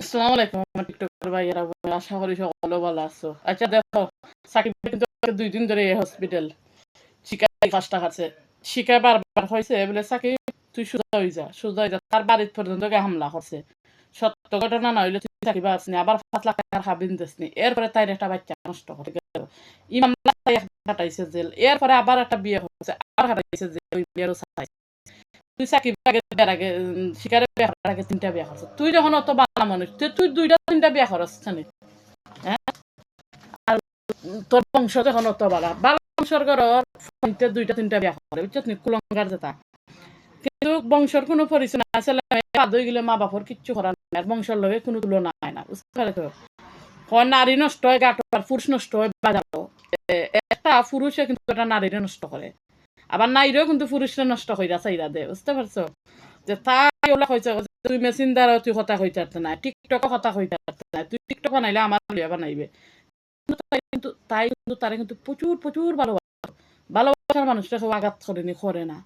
আসসালামু আলাইকুম টিকটকের ভাইয়েরা আশা করি ভালো আছো। আচ্ছা দেখো সাকিব কিন্তু দুই দিন ধরে হসপিটাল বারবার হয়েছে, বলে, সাকিব, তুই হয়ে যা হয়ে যা, তার বাড়ির পর্যন্ত হামলা করছে। সত্য ঘটনা না হইলে তুই আসনি আবার পাঁচ লাখ টাকার খাবিন দিসনি এরপরে তাই একটা বাচ্চা নষ্ট করে গেল। ই মামলা জেল, এরপরে আবার একটা বিয়ে হচ্ছে জেল তুই যখন অত মানুষ তুই দুইটা তিনটা বিয়া জানি। হ্যাঁ? আর তোর বংশ যখন অত বালা। বালা বংশর দুইটা তিনটা বিয়া করে নি? কুলঙ্গার কিন্তু বংশর কোনো পরিচয় নাই, ছেলে গেলে মা বাপর কিচ্ছু করার নাই বংশর লগে কোনো তুলনা হয় না, বুঝতে পারছ? হয় নারী নষ্ট হয় গাটো আর পুরুষ নষ্ট হয় বাজারও একটা পুরুষে কিন্তু একটা নারীরে নষ্ট করে। আবার নাইরেও কিন্তু পুরুষরা নষ্ট হইরা চাইরা দে বুঝতে পারছ? যে তাই ওলা হয়েছে তুই মেশিন দ্বারা তুই কথা হইতে না টিকটক কথা হইতে না, তুই টিকটক বানাইলে আমার লিয়া বানাইবে। কিন্তু তাই কিন্তু তারা কিন্তু প্রচুর প্রচুর ভালোবাসা। ভালোবাসার মানুষটা কেউ আঘাত করেনি, করে না।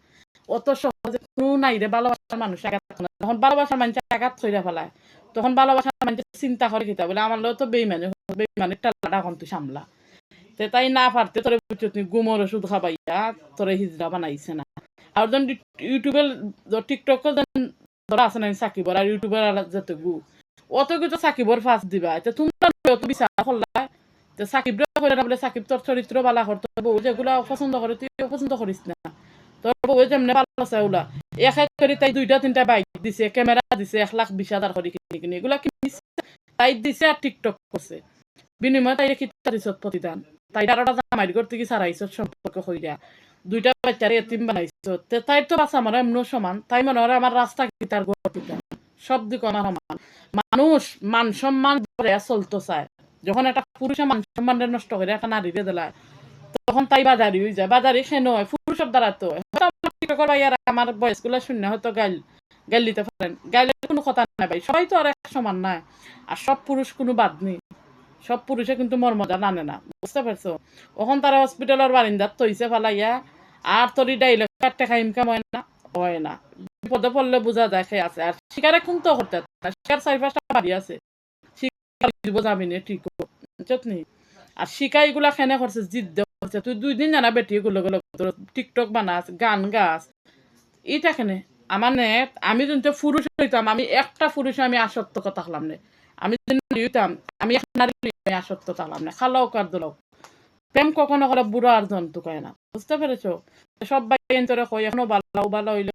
অত সহজে কোনো নাই রে ভালোবাসার মানুষ আঘাত করে যখন ভালোবাসার মানুষ আঘাত কইরা ফেলায়, তখন ভালোবাসার মানুষ চিন্তা করে কিতা, বলে আমার তো বেইমানি, বেইমানের টালাটা এখন তুই সামলা। তে তাই না পারতে তোরে তুই গুমর ওষুধ খাবাইয়া তোরে হিজড়া বানাইছে না। আর যখন ইউটিউবের টিকটক আছে না সাকিবর, আর ইউটিউবের যত গু। অত কিছু সাকিবর ফাঁস দিবা। এটা তোমরা অত বিচার করলা। তো করে না বলে, সাকিব তোর চরিত্র বালা বউ পছন্দ করে, তুই পছন্দ করিস না। তোর বউ যেমনি ভালো এক এক করে তাই দুইটা, তিনটা বাইক দিছে, ক্যামেরা দিছে, এক লাখ বিশ হাজার করে কিনে কিনে। এগুলা কিনিছে তাই দিছে আর টিকটক করছে। বিনিময়ে তাই কি প্রতিদান। তাই আরোটা জামাইর ঘর থেকে সারাইছ সম্পর্ক হইয়া দুইটা বাচ্চারে এতিম বানাইছ। তাই তো বাচ্চা আমার এমন সমান, তাই মনে হয় আমার রাস্তা কি তার কিতা সব দিক আমার সমান। মানুষ মান সম্মান ধরে চলতো চায় যখন একটা পুরুষে মান সম্মান নষ্ট করে একটা নারীরে দিলায় তখন তাই বাজারি হয়ে যায়। বাজারি সে নয় পুরুষের দ্বারা তো আমার বয়সগুলো শূন্য হয়তো গাইল গাইল দিতে পারেন। গাইলে কোনো কথা নাই ভাই। সবাই তো আর এক সমান নাই আর সব পুরুষ কোনো বাদ নেই। সব পুরুষে কিন্তু মর্মজা নানে না, বুঝতে পারছ? ওখান তারা হসপিটালের বারিন্দার তৈছে ফেলাইয়া, আর তোরই ডাইলগ কাটতে খাই ইনকাম হয় না? হয় না। বিপদে পড়লে বোঝা যায় সে আছে। আর শিকারে কোন তো করতে শিকার চারি পাঁচটা বাড়ি আছে। যাবি ঠিক আর শিকাই গুলা খেনে করছে? করছে। তুই দুই দিন জানা বেটি গুলো গুলো টিকটক বানাস, গান গাছ এটা কেনে? আমার নে আমি কিন্তু পুরুষ হইতাম, আমি একটা পুরুষ আমি আসক্ত কথা হলাম নে। আমি যদি নারী হইতাম, আমি এক নারী আসক্ত থাকলাম না খালাও কার দোলাও প্রেম কখনো হলে বুড়ো আর জন্তু কয় না, বুঝতে পেরেছ সব বাইন্তরে কয় এখনও ভালো ভালো হইলে?